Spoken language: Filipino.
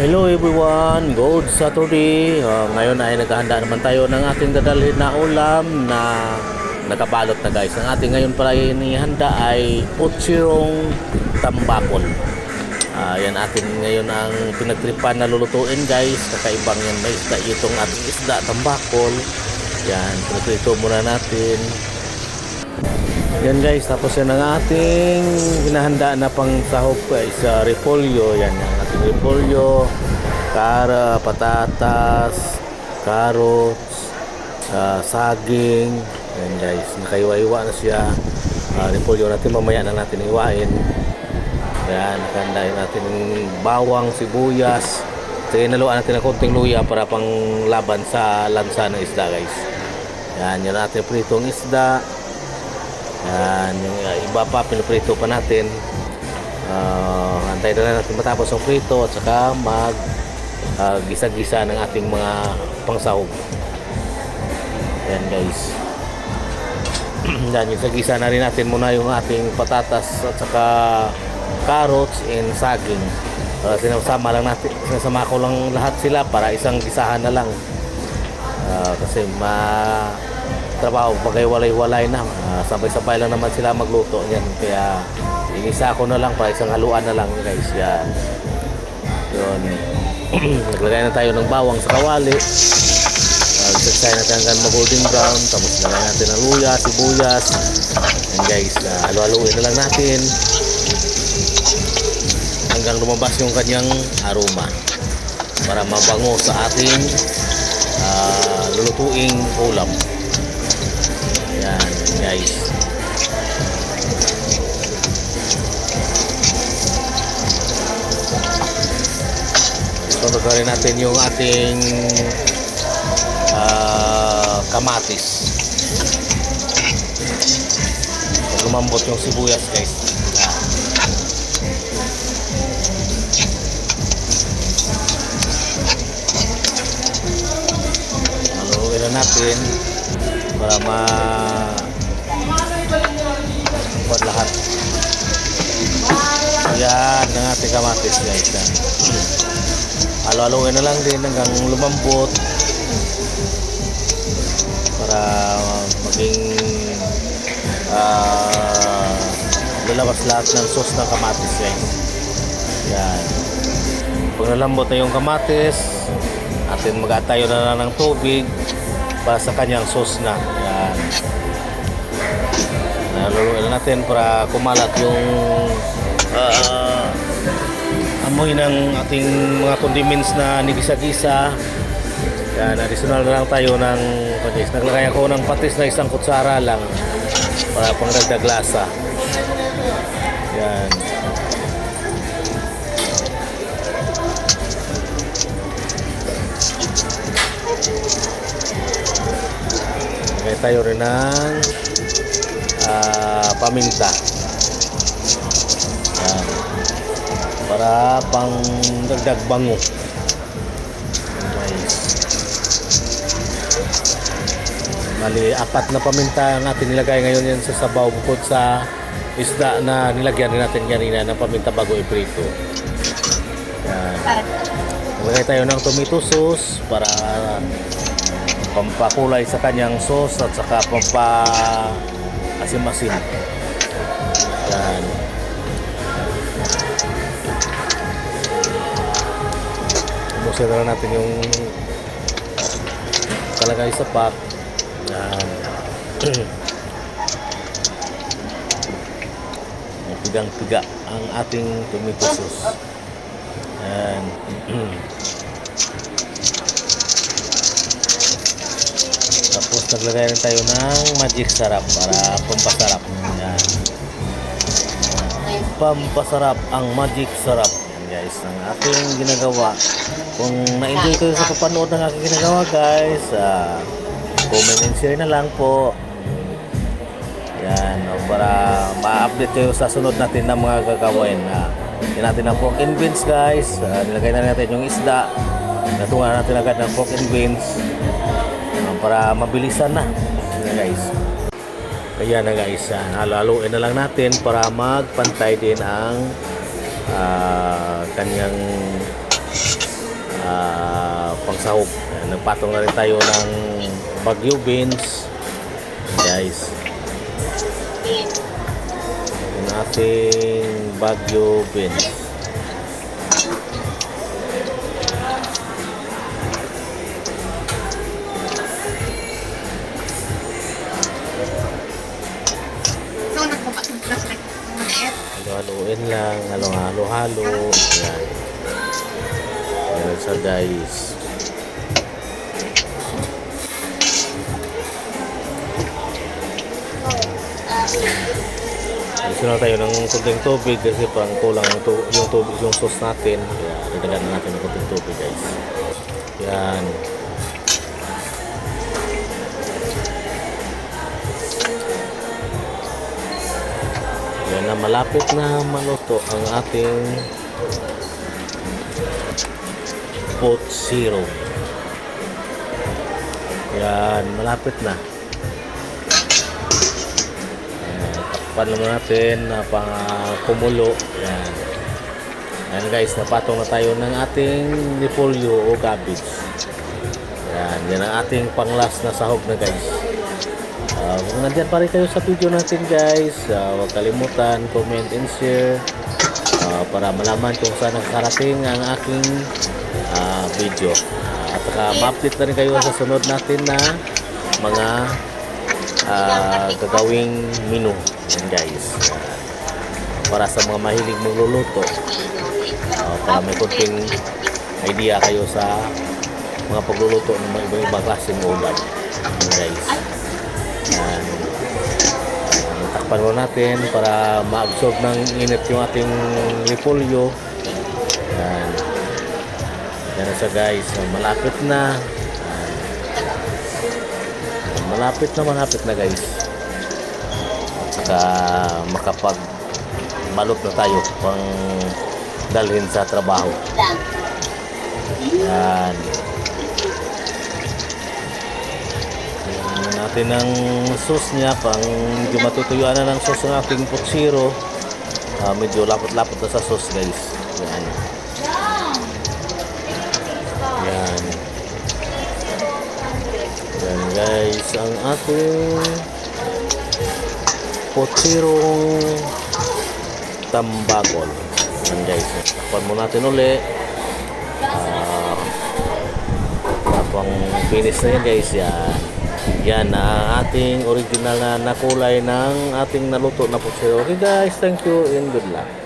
Hello everyone, good Saturday. Uh, ngayon ay naghahanda naman tayo ng ating dadalhin na ulam na nakabalot na guys. Ang ating ngayon pala inihanda ay utsirong tambakol. Ah, yan atin ngayon ang pinagtripan na lulutuin guys. Kakaibang yan may isda itong ating isda tambakol. Yan, pinagprito muna natin. Yan guys, tapos yan ang ating hinahanda na pang sahog guys, sa repolyo. Yan ang ating repolyo, kara, patatas, carrots, ah, saging. Yan guys, nakaiwa-iwa na siya. Ah, repolyo natin mamaya na natin iwain. Yan, nakandahin natin bawang, sibuyas. Sige, naluan natin ng konting luya para pang laban sa lansa ng isda guys. Yan, yan natin pritong isda. Yan, yung uh, iba pa, pinaprito pa natin. Uh, antay na lang natin matapos ang prito at saka mag uh, gisa-gisa ng ating mga pangsahog. Yan guys. Yan, gisa-gisa na rin natin muna yung ating patatas at saka carrots and saging. Uh, sinasama lang natin, sinasama ko lang lahat sila para isang gisahan na lang. Ah, kasi ma trabaho bagay walay-walay na. Ah, sabay-sabay lang naman sila magluto niyan. Kaya inisa ko na lang para isang haluan na lang guys. Yan. Yun. Naglagay na tayo ng bawang sa kawali. Uh, natin hanggang mag-golden brown. Tapos lagay natin ng luya, sibuyas. Yan guys. Uh, halu-haluin na lang natin. Hanggang lumabas yung kanyang aroma. Para mabango sa ating ah, lulutuing ulam. Yan, guys. Sunod na rin natin yung ating ah, kamatis. Lumambot yung sibuyas, guys. Haluin na natin para ma Kuwan lahat. Yan ang ating kamatis guys. Yan. Halo-haloin na lang din hanggang lumambot para maging ah lalabas lahat ng sauce ng kamatis guys. Yan. Pag nalambot na yung kamatis, atin mag-atayo na lang ng tubig para sa kanyang sauce na. Yan. Naluluin na natin para kumalat yung ah, amoy ng ating mga condiments na nigisa-gisa. Yan, additional na lang tayo ng patis. Naglagay ako ng patis na isang kutsara lang para pangdagdag lasa. Yan. Lagay tayo rin ng paminta. Yan. Para pang dagdag bango. Mali, apat na paminta ang ating nilagay ngayon yan sa sabaw bukod sa isda na nilagyan din natin kanina ng paminta bago iprito. Yan. Maglagay tayo ng tomato sauce para pampakulay sa kanyang sauce at saka pampa asim-asim. Yan. Ubusin na natin yung kalagay sa pot. Yan. Pigang-piga ang ating tomato sauce. Tapos naglagay rin tayo ng magic sarap para pampasarap. Yan. Pampasarap ang magic sarap. Yan guys, ang aking ginagawa. Kung na-enjoy kayo sa papanood ng aking ginagawa guys, ah, comment and share na lang po. Yan, o, para ma-update kayo sa sunod natin ng mga gagawin. Uh, yan natin ang pork and beans guys. Ah, nilagay na natin yung isda. Natungan natin agad ng pork and beans. Ah, para mabilisan na. Guys. Kaya na guys, yan. halo-haloin na lang natin para magpantay din ang ah, kanyang sahog. Ayan, nagpatong na rin tayo ng Baguio beans. Guys. Yung ating Baguio beans. Halo-halo-halo. Yan. Yan sa guys. Gusto na tayo ng kunting tubig kasi pang kulang yung, tu- yung tubig, yung sauce natin. Kaya dadagan na natin ng kunting tubig guys. Yan. Yan na malapit na maluto ang ating pot zero. Yan, malapit na. Yan, takpan naman natin na kumulo. Yan. Yan guys, napatong na tayo ng ating repolyo o cabbage. Yan, yan ang ating panglas na sahog na guys. Ah, kung nandyan pa rin kayo sa video natin guys, ah, huwag kalimutan, comment and share ah, para malaman kung saan nakakarating ang aking ah, video. Ah, at saka ma-update na rin kayo sa sunod natin na mga ah, gagawing menu. Guys. Ah, para sa mga mahilig magluluto, ah, para may kunting idea kayo sa mga pagluluto ng mga ibang-ibang klaseng ulam. Yan guys. Yan. Takpan mo natin para ma-absorb ng init yung ating repolyo. Yan. Yan na siya guys. Malapit na. Yan. Malapit na malapit na guys. At saka makapag balot na tayo pang dalhin sa trabaho. Yan. Tingnan natin ng sauce niya pang medyo matutuyuan na ng sauce ng ating putsiro. Ah, medyo lapot-lapot na sa sauce guys. Yan. Yan. Yan guys ang ating putsirong tambagol. Yan guys. Takpan mo natin uli. Ah, Tapang finish na yan guys yan. Yan na ang ating original na nakulay ng ating naluto na putsiro. Okay guys, thank you and good luck.